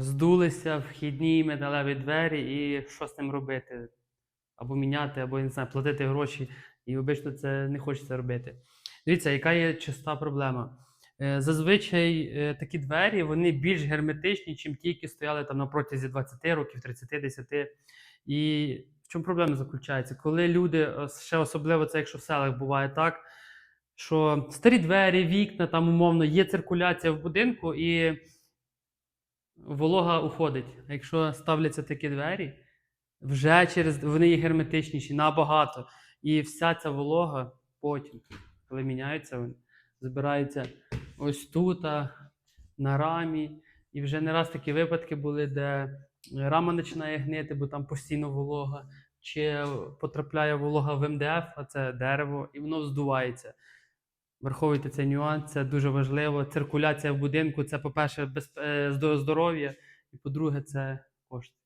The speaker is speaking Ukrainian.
здулися вхідні металеві двері, і що з цим робити? Або міняти, або не знаю, платити гроші. І обично це не хочеться робити. Дивіться, яка є часта проблема. Е, Зазвичай е, такі двері вони більш герметичні, ніж ті, які стояли там на протязі 20 років, 30, 10. І в чому проблема заключається? Коли люди, ще особливо це, якщо в селах буває так, що старі двері, вікна, там умовно є циркуляція в будинку, і волога уходить. А якщо ставляться такі двері, вже через вони є герметичніші набагато. І вся ця волога потім, коли міняються, вони збирається ось тут, на рамі. І вже не раз такі випадки були, де рама починає гнити, бо там постійно волога, чи потрапляє волога в МДФ, а це дерево, і воно здувається. Враховуйте цей нюанс, це дуже важливо. Циркуляція в будинку це, по-перше, е, здо- здоров'я, і по-друге, це кошти.